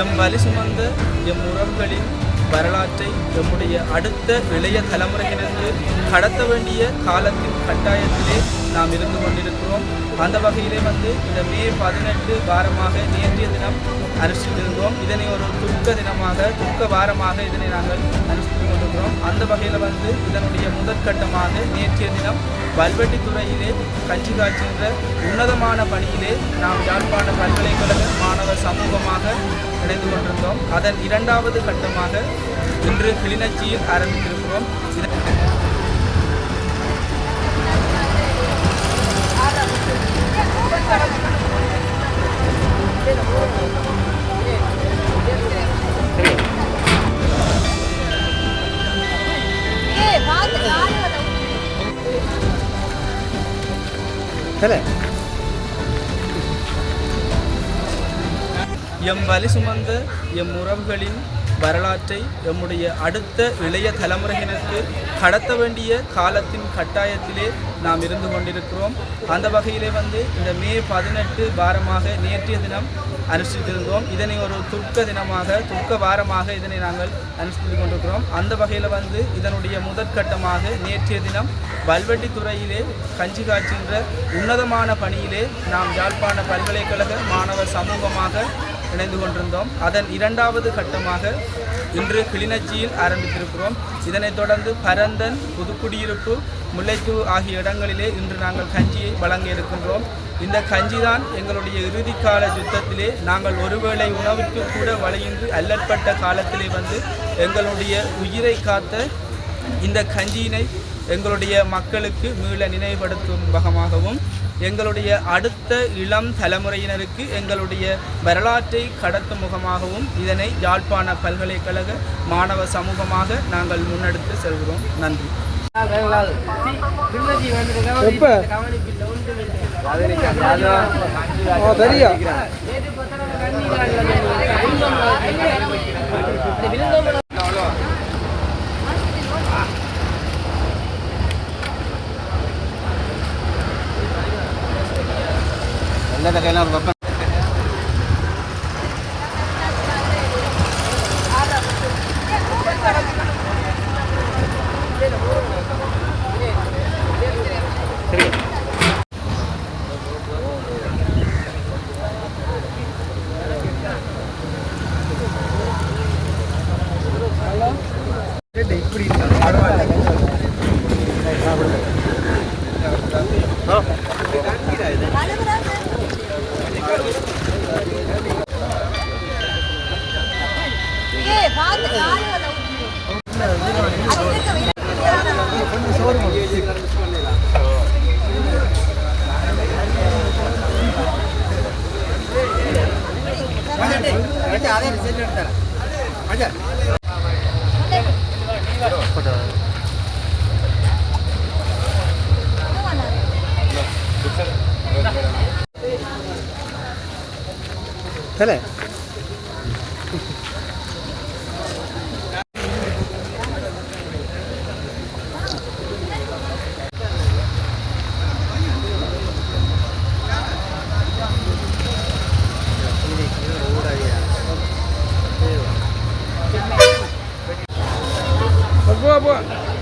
M வலி சுமந்த M உறவுகளின் வரலாற்றை எம்முடைய அடுத்த இளைய தலைமுறையினருக்கு கடத்த வேண்டிய காலத்தின் கட்டாயத்திலே நாம் இருந்து கொண்டிருக்கிறோம். அந்த வகையிலே வந்து இந்த மே பதினெட்டு வாரமாக நேற்றைய தினம் கொண்டிருக்கிறோம் இதனை ஒரு துக்க தினமாக துக்க வாரமாக இதனை நாங்கள் அனுஷ்டித்து கொண்டிருக்கிறோம். அந்த வகையில் வந்து இதனுடைய முதற்கட்டமாக நேற்றைய தினம் வல்வெட்டித்துறையிலே கட்சி காய்ச்சுகின்ற உன்னதமான பணியிலே நாம் யாழ்ப்பாண பல்கலைக்கழக மாணவர் சமூகமாக இணைந்து கொண்டிருந்தோம். அதன் இரண்டாவது கட்டமாக இன்று கிளிநொச்சியில் ஆரம்பித்திருக்கிறோம். எம் வலி சுமந்த எம் உறவுகளின் வரலாற்றை எம்முடைய அடுத்த இளைய தலைமுறையினருக்கு கடத்த வேண்டிய காலத்தின் கட்டாயத்திலே நாம் இருந்து கொண்டிருக்கிறோம். அந்த வகையிலே வந்து இந்த மே பதினெட்டு வாரமாக நேற்றைய தினம் அனுஷ்டித்திருந்தோம். இதனை ஒரு துர்க்க தினமாக துர்க்க வாரமாக இதனை நாங்கள் அனுஷ்டித்து கொண்டிருக்கிறோம். அந்த வகையில் வந்து இதனுடைய முதற்கட்டமாக நேற்றைய தினம் வல்வெட்டித்துறையிலே கஞ்சி காய்ச்சுகின்ற உன்னதமான பணியிலே நாம் யாழ்ப்பாண பல்கலைக்கழக மாணவர் சமூகமாக இணைந்து கொண்டிருந்தோம். அதன் இரண்டாவது கட்டமாக இன்று கிளிநொச்சியில் ஆரம்பித்திருக்கிறோம். இதனைத் தொடர்ந்து பரந்தன் புதுக்குடியிருப்பு முல்லைத்தூ ஆகிய இடங்களிலே இன்று நாங்கள் கஞ்சியை வழங்க இருக்கின்றோம். இந்த கஞ்சிதான் எங்களுடைய இறுதிக்கால யுத்தத்திலே நாங்கள் ஒருவேளை உணவுக்கு கூட வழியின்றி அல்லற்பட்ட காலத்திலே வந்து எங்களுடைய உயிரை காத்த இந்த கஞ்சியினை எங்களுடைய மக்களுக்கு மீள நினைவுபடுத்தும் வகமாகவும் எங்களுடைய அடுத்த இளம் தலைமுறையினருக்கு எங்களுடைய வரலாற்றை கடத்தும் முகமாகவும் இதனை யாழ்ப்பாண பல்கலைக்கழக மாணவ சமூகமாக நாங்கள் முன்னெடுத்து செல்கிறோம். நன்றி. எல்லா கையெல்லாம் ஒரு வெப்பன் இப்படி பரவாயில்ல ಅದೇ ರಿಸಲ್ಟ್ ಇರ್ತಾರೆ ಅದೇ ಅಲ್ಲೇ boa, boa.